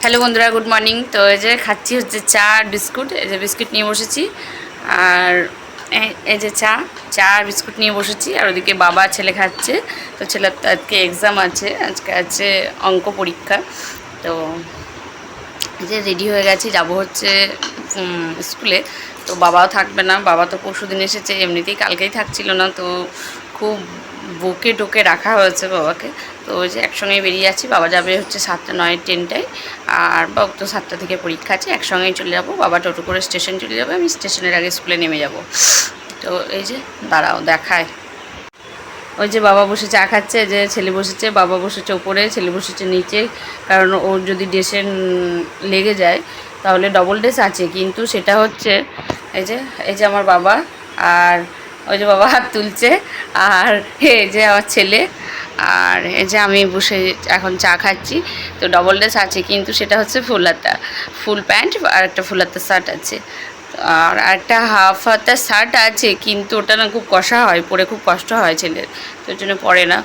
Hello বন্ধুরা, good morning. তো এই যে খাচ্ছি হচ্ছে চা আর বিস্কুট, এই যে বিস্কুট নিয়ে বসেছি। আর এই- যে চা চা আর বিস্কুট নিয়ে বসেছি। আর ওদিকে বাবা, ছেলে খাচ্ছে। তো ছেলের তো আজকে এক্সাম আছে, আজকে আছে অঙ্ক পরীক্ষা। তো যে রেডি হয়ে গেছি, যাব হচ্ছে স্কুলে। তো বাবাও থাকবে না, বাবা তো পরশু দিন এসেছে, এমনিতেই কালকেই থাকছিল না। তো খুব বুকে টোকে রাখা হয়েছে বাবাকে। তো ওই যে একসঙ্গেই বেরিয়ে যাচ্ছি। বাবা যাবে হচ্ছে সাতটা, নয় টেনটায় আর বাবু তো সাতটা থেকে পরীক্ষা আছে। একসঙ্গেই চলে যাব। বাবা টোটো করে স্টেশন চলে যাবে। আমি স্টেশনের আগে স্কুলে নেমে যাব। তো এই যে, দাঁড়াও দেখায় ওই যে বাবা বসে চা খাচ্ছে যে ছেলে বসেছে, বাবা বসেছে ওপরে ছেলে বসেছে নিচে। কারণ ওর যদি ড্রেসে লেগে যায়, তাহলে ডবল ড্রেস আছে। কিন্তু সেটা হচ্ছে, এই যে এই যে আমার বাবা আর ওই যে বাবা হাত তুলছে, আর এই যে আমার ছেলে, আর এই যে আমি বসে এখন চা খাচ্ছি, তো ডবল ড্রেস আছে, কিন্তু সেটা হচ্ছে ফুল হাতা। ফুল প্যান্ট আর একটা ফুল হাতা শার্ট আছে। আর একটা হাফ হাতা শার্ট আছে, কিন্তু ওটা না খুব কষা হয়, পরে খুব কষ্ট হয় ছেলের, তো জন্য পরে না।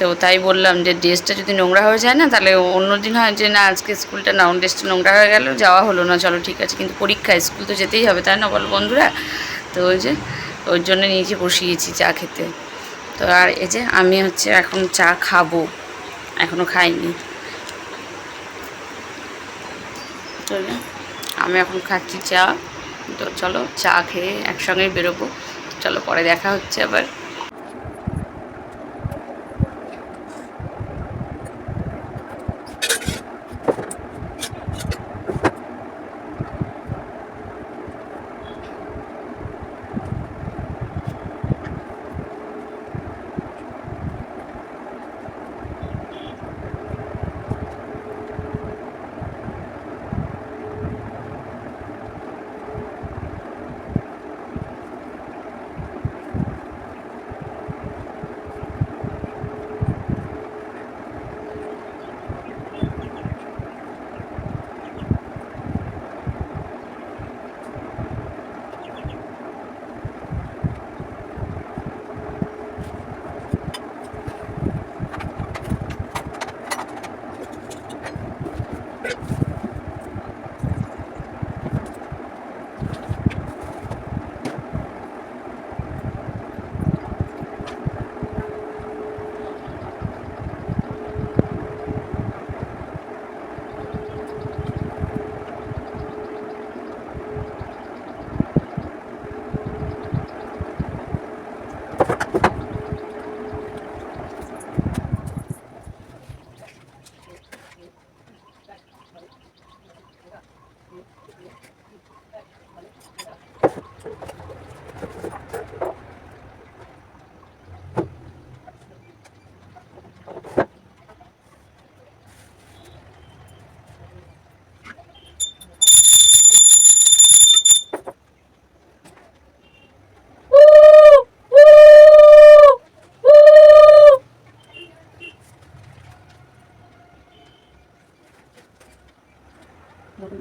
তো তাই বললাম যে ড্রেসটা যদি নোংরা হয়ে যায় না, তাহলে অন্য দিন হয় যে না, আজকে স্কুলটা না ড্রেসটা নোংরা হয়ে গেল, যাওয়া হলো না, চলো ঠিক আছে। কিন্তু পরীক্ষা, স্কুল তো যেতেই হবে, তাই না বল বন্ধুরা? তো ওই যে ওর জন্য নিচে বসিয়েছি চা খেতে। তো আর এই যে আমি হচ্ছে এখন চা খাব এখনও খাইনি। আমি এখন খাচ্ছি চা। তো চলো চা খেয়ে একসঙ্গে বেরোবো। চলো পরে দেখা হচ্ছে আবার।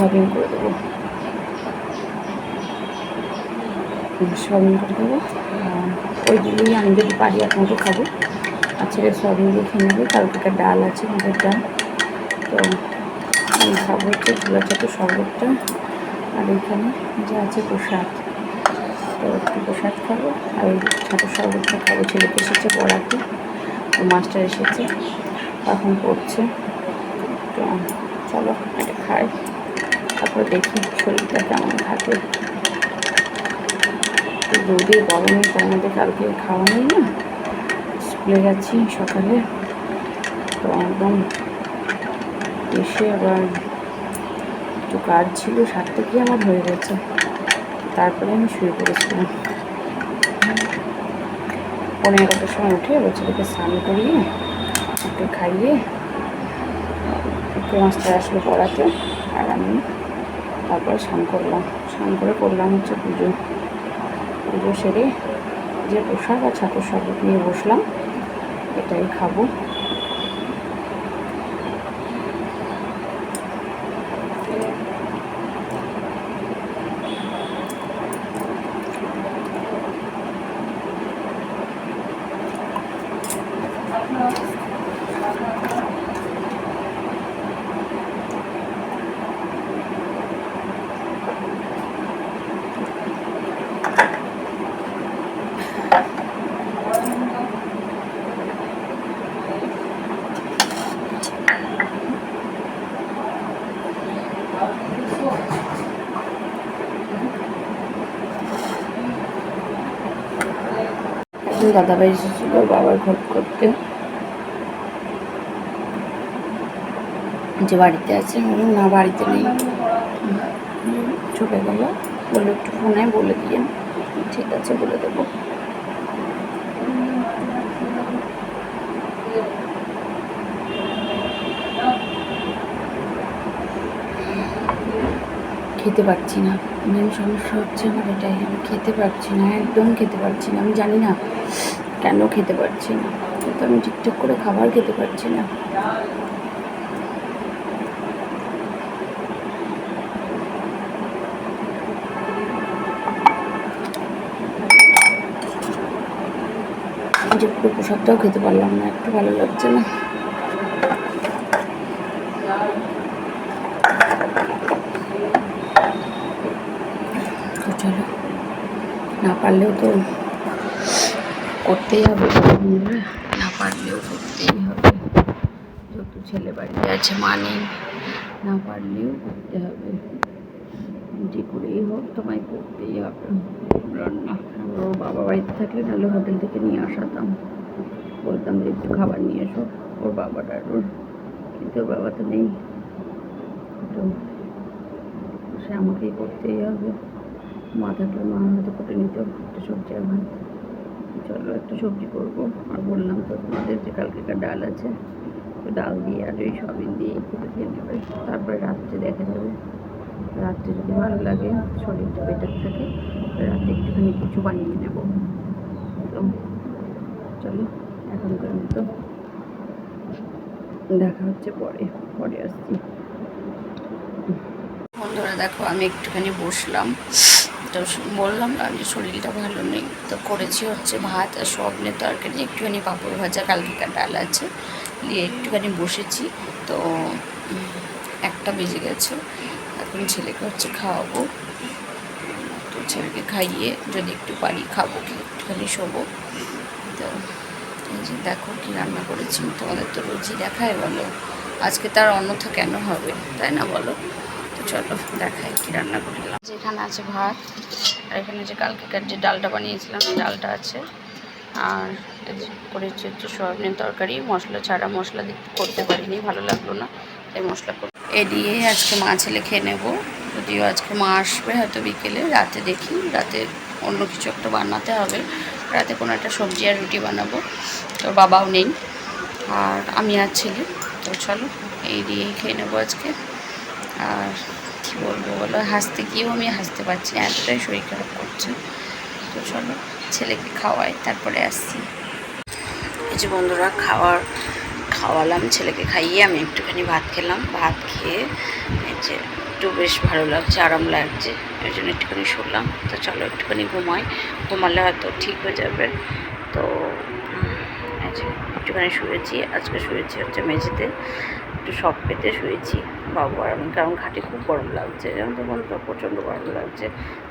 সয়াবিন করে দেবো। সয়াবিন করে দেবো। ওই দিয়েই আমি যদি পারি মতো খাব। আর ছেলে সয়াবিন দিয়ে খেয়ে নেবে একটা ডাল আছে মুগের ডাল। তো আমি খাব হচ্ছে ছোলা চাটু, শরবতটা। আর এখানে যে আছে প্রসাদ। তো একটু প্রসাদ খাব। আর ওই ছাতু শরবতটা খাব। ছেলেকে এসেছে পড়াতে। তো মাস্টার এসেছে। এখন পড়ছে। তো চলো খাই। তারপর দেখি, শরীরটা কেমন থাকে? রোদে গরমে তার মধ্যে কালকে খাওয়া নেই না। স্কুলে যাচ্ছি সকালে, তো একদম এসে আবার একটু কাজ ছিল সাতটা কি আমার হয়ে গেছে। তারপরে আমি শুয়ে পড়েছিলাম। পনেরো এগারোটার সময় উঠে এবার ছেলেকে স্নান করিয়ে, একটু খাইয়ে, একটু মাস্টার আসলো পড়াতে, আর আমি তারপরে স্নান করলাম। স্নান করে করলাম হচ্ছে পুজো। পুজো সেরে যে পোশাক আর ছাতুর শরবত নিয়ে বসলাম, এটাই খাব। দাদাভাই এসেছিল বাবার ঘট করতে। যে বাড়িতে আছে না, বাড়িতে নেই। চলে গেল। বলল, একটু ফোনে বলে দিয়ে ঠিক আছে, বলে দেবো। খেতে পারছি না। মেন সমস্যা হচ্ছে আমার এটাই, আমি খেতে পারছি না, একদম খেতে পারছি না, আমি জানি না কেন খেতে পারছি না। কিন্তু আমি ঠিকঠাক করে খাবার খেতে পারছি না। যে পুরো পোশাকটাও খেতে পারলাম না, একটু ভালো লাগছে না তো চলো না পারলেও তো করতেই হবে। না পারলেও করতেই হবে। যত ছেলে বাড়িতে আছে মা নেই না পারলেও করতে হবে। যে করেই হোক, তোমায় করতেই হবে। রান্না বাবা বাড়িতে থাকলে নাহলে হোটেল থেকে নিয়ে আসাতাম। বলতাম, যে একটু খাবার নিয়ে এসো, ওর বাবাটা ওর কিন্তু ওর বাবা তো নেই। তো সে আমাকেই করতেই হবে। মা থাকলে মা হয়তো করে নিত একটা সবজি আর ভাত চলো একটা সবজি করব, আর বললাম তো তোমাদের যে কালকে কালকেকার ডাল আছে ডাল দিয়ে আর ওই সয়াবিন দিয়ে একটু খেয়ে নেবে। তারপরে রাত্রে দেখা যাবে। রাত্রে যদি ভালো লাগে শরীরটা বেটার থাকে তো রাতে একটুখানি কিছু বানিয়ে নেব। তো চলো, এখনকার মতো দেখা হচ্ছে পরে পরে আসছি। বন্ধুরা দেখো, আমি একটুখানি বসলাম। তো বললাম না, যে শরীরটা ভালো নেই। তো করেছি হচ্ছে ভাত আর সবনের তরকারি। একটুখানি পাঁপড় ভাজা কালকেকার ডাল আছে। দিয়ে একটুখানি বসেছি। তো একটা বেজে গেছে। এখন ছেলেকে হচ্ছে খাওয়াবো। তো ছেলেকে খাইয়ে যদি একটু পারি খাব কি একটুখানি শোবো। তো, এই যে দেখো কি রান্না করেছি। তোমাদের তো রোজই দেখায় বলো। আজকে তার অন্যথা কেন হবে, তাই না বলো? তো চলো দেখাই কি রান্না করলাম। যেখানে আছে ভাত, আর এখানে যে কালকেকার যে ডালটা বানিয়েছিলাম, সেই ডালটা আছে। আর করেছি হচ্ছে সয়াবিনের তরকারি, মশলা ছাড়া মশলা করতে পারিনি, ভালো লাগল না, তাই মশলা করে এ দিয়ে আজকে মা ছেলে খেয়ে নেব। যদিও আজকে মা আসবে হয়তো বিকেলে, রাতে দেখি, রাতে অন্য কিছু একটা বানাতে হবে। রাতে কোনো একটা সবজি আর রুটি বানাবো, তো বাবাও নেই, আর আমি আর ছেলে, তো চলো এই দিয়েই খেয়ে নেব আজকে। আর কী বলব, বলো, হাসতে গিয়েও আমি হাসতে পারছি না, এতটাই শরীর খারাপ করছে। তো চলো, ছেলেকে খাওয়াই, তারপরে আসছি। এই যে বন্ধুরা, খাওয়ার, খাওয়ালাম, ছেলেকে খাইয়ে আমি একটুখানি ভাত খেলাম। ভাত খেয়ে এই যে একটু বেশ ভালো লাগছে, আরাম লাগছে ওই জন্য একটুখানি শুনলাম তো চলো, একটুখানি ঘুমাই। ঘুমালে হয়তো ঠিক হয়ে যাবে। তো একটুখানি শুয়েছি, আজকে শুয়েছি হচ্ছে মেঝেতে। একটু সব পেতে শুয়েছি বাবু আর আমি, কারণ খাটে খুব গরম লাগছে যেমন তো বন্ধুরা প্রচণ্ড গরম লাগছে।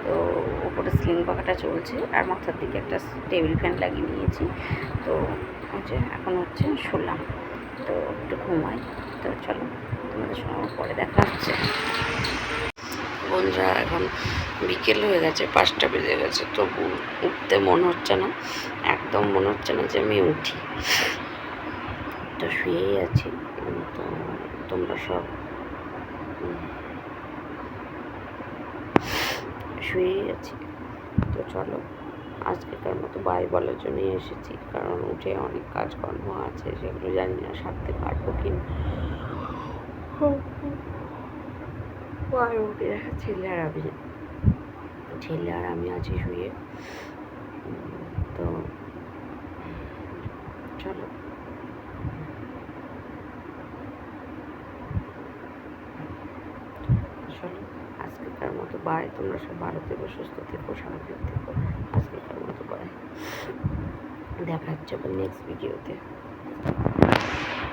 তো ওপরে স্লিং পাখাটা চলছে আর মাথার দিকে একটা টেবিল ফ্যান লাগিয়ে নিয়েছি। তো হচ্ছে এখন হচ্ছে শুলাম। তো একটু ঘুমাই। তো চলো, তোমাদের সঙ্গে পরে দেখা হচ্ছে। বন্ধুরা, এখন বিকেল হয়ে গেছে, পাঁচটা বেজে গেছে। তবু উঠতে মন হচ্ছে না। একদম মনে হচ্ছে না যে আমি উঠি। তো শুয়েই আছি তো তোমরা সব শুয়েই আছি। তো চলো আজকেকার মতো বাই বলার জন্যই এসেছি কারণ উঠে অনেক কাজকর্ম আছে সেগুলো জানি না সারতে পারব কি উঠে দেখা ছেলে আর আমি ছেলে আর আমি আছি শুয়ে। তো চলো আজকেকার মতো বাই, তোমরা সব ভালো থেকো, সুস্থ থেকো স্বাভাবিক থেকো। আজকেকার মতো বাই। দেখা হচ্ছে নেক্সট ভিডিওতে